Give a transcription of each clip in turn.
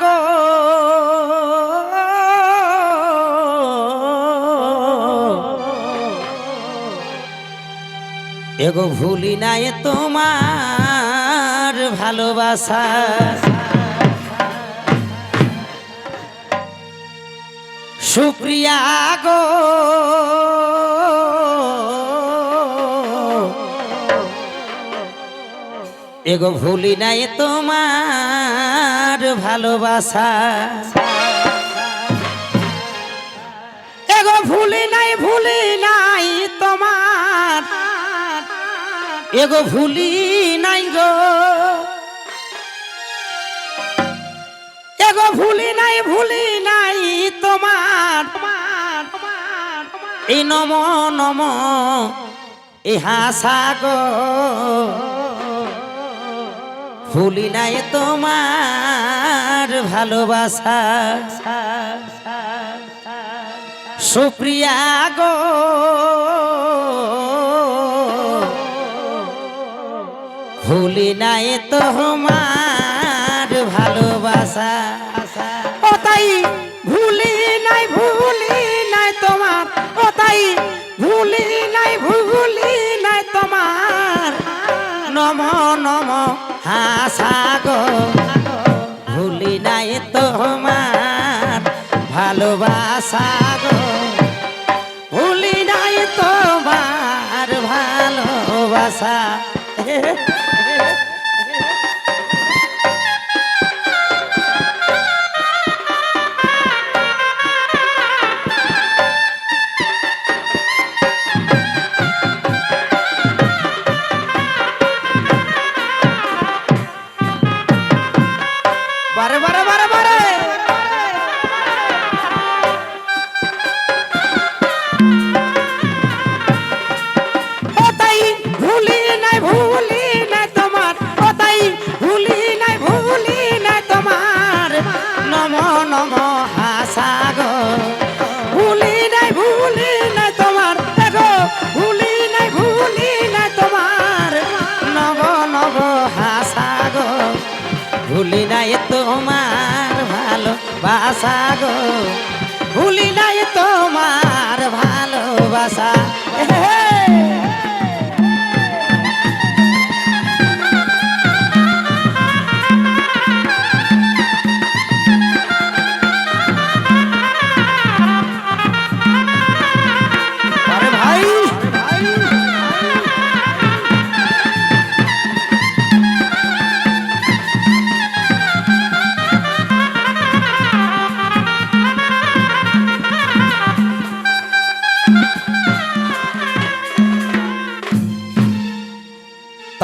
গো। এগো ভুলি নাই তোমার ভালোবাসা। সুপ্রিয়া গো। এগো ভুলি নাই তোমার ভালোবাসা। এগো, ভুলি নাই ভুলি নাই তোমার। এগো, ভুলি নাই গো। এগো, ভুলি নাই ভুলি নাই তোমার। এই নম নম এই হাসা ভুলি নাই তোমার ভালোবাসা। সুপ্রিয়া গো। ভুলি নাই তোমার হাসা গো ভুলি নাই তোমার ভালোবাসা গো। ভুলি নাই তোমার ভালোবাসা।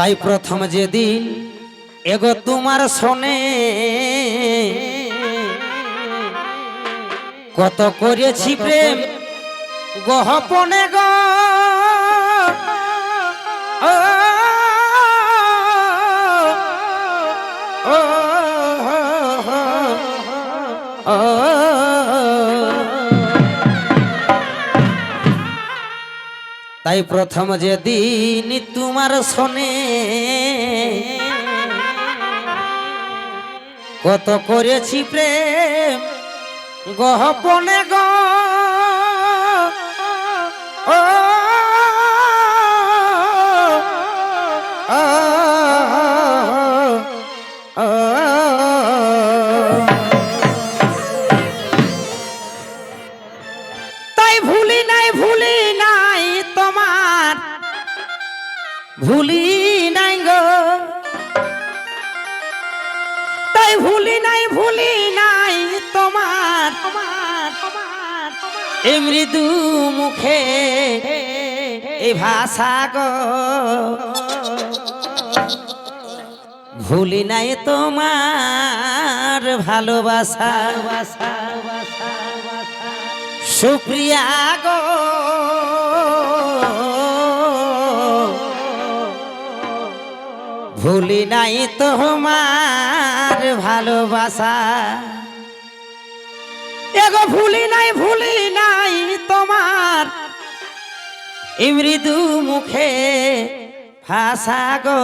তাই প্রথম যেদিন এগো তোমার শোনে কত করেছি প্রেম গহপনে গ তাই প্রথম যেদিন তোমার শোনে। কত করেছি প্রেম গহপনে গ ভুলি নাই ভুলি নাই তোমার। এই মৃদু মুখে এই ভাষা গো। ভুলি নাই তোমার ভালোবাসা। সুপ্রিয়া গো। ভুলি নাই তোমার ভালোবাসা। এগো ভুলি নাই ভুলি নাই তোমার। ইমৃদু মুখে ভাষা গো।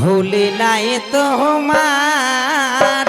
ভুলি নাই তোমার।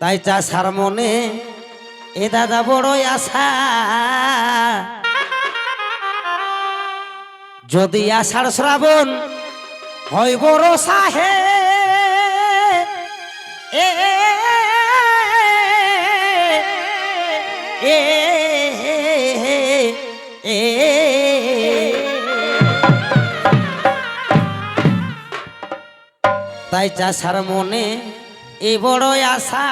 তাই চাষার মনে এ দাদা বড়ই আশা। যদি আষাঢ় শ্রাবণ হয় বড় সাহে এ তাই চাষার মনে এ বড় আশা।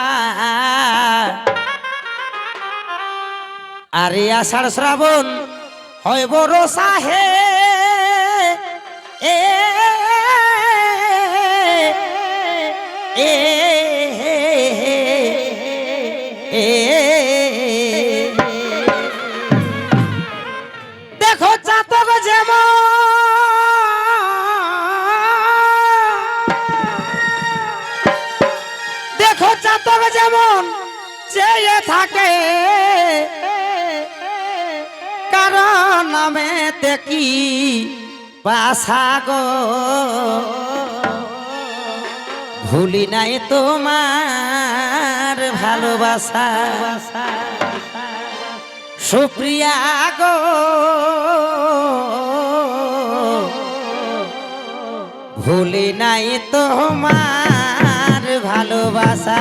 আর আষাঢ় শ্রাবণ হয় বড় সাহে এ এ যেমন চেয়ে থাকে, কারণ নামে দেখি গো ভুলি নাই তোমার ভালোবাসা। সুপ্রিয়া গো। ভুলি নাই তোমার ভালোবাসা।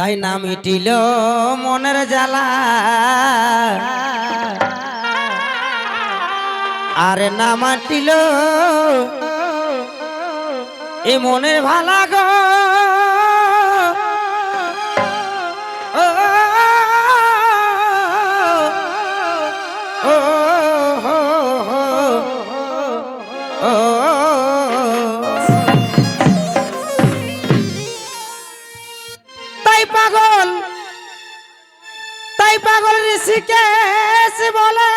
তাই না মিটিল মনের জ্বালা। আরে না মাটিল এ মনের ভালা গো। ঋষিকেশ বলে।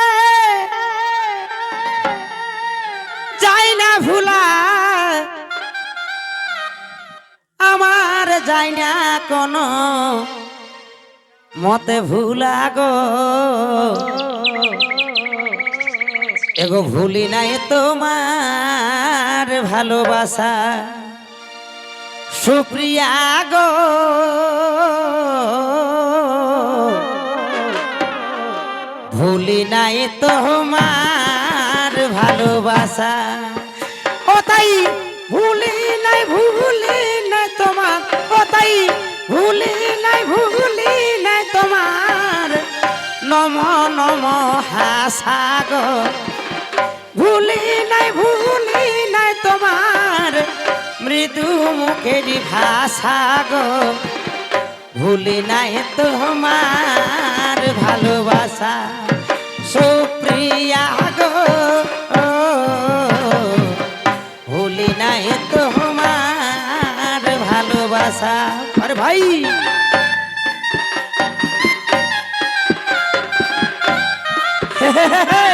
যাই না ভুলা যায় না কোনো মতে ভুলা গো। এগো ভুলি নাই তোমার ভালোবাসা। সুপ্রিয়া গো। ভুলি নাই তোমার ভালোবাসা। ও তাই ভুলি নাই ভুলি নাই তোমার। ও তাই ভুলি নাই ভুলি নাই তোমার। নম নম হাসা গো। ভুলি নাই ভুলি নাই তোমার। মৃদু মুখের ভাষা, গো। ভুলি নাই তোমার ভালোবাসা। সুপ্রিয়া গো ভুলি নাই তোমার ভালোবাসা। আরে ভাই বারে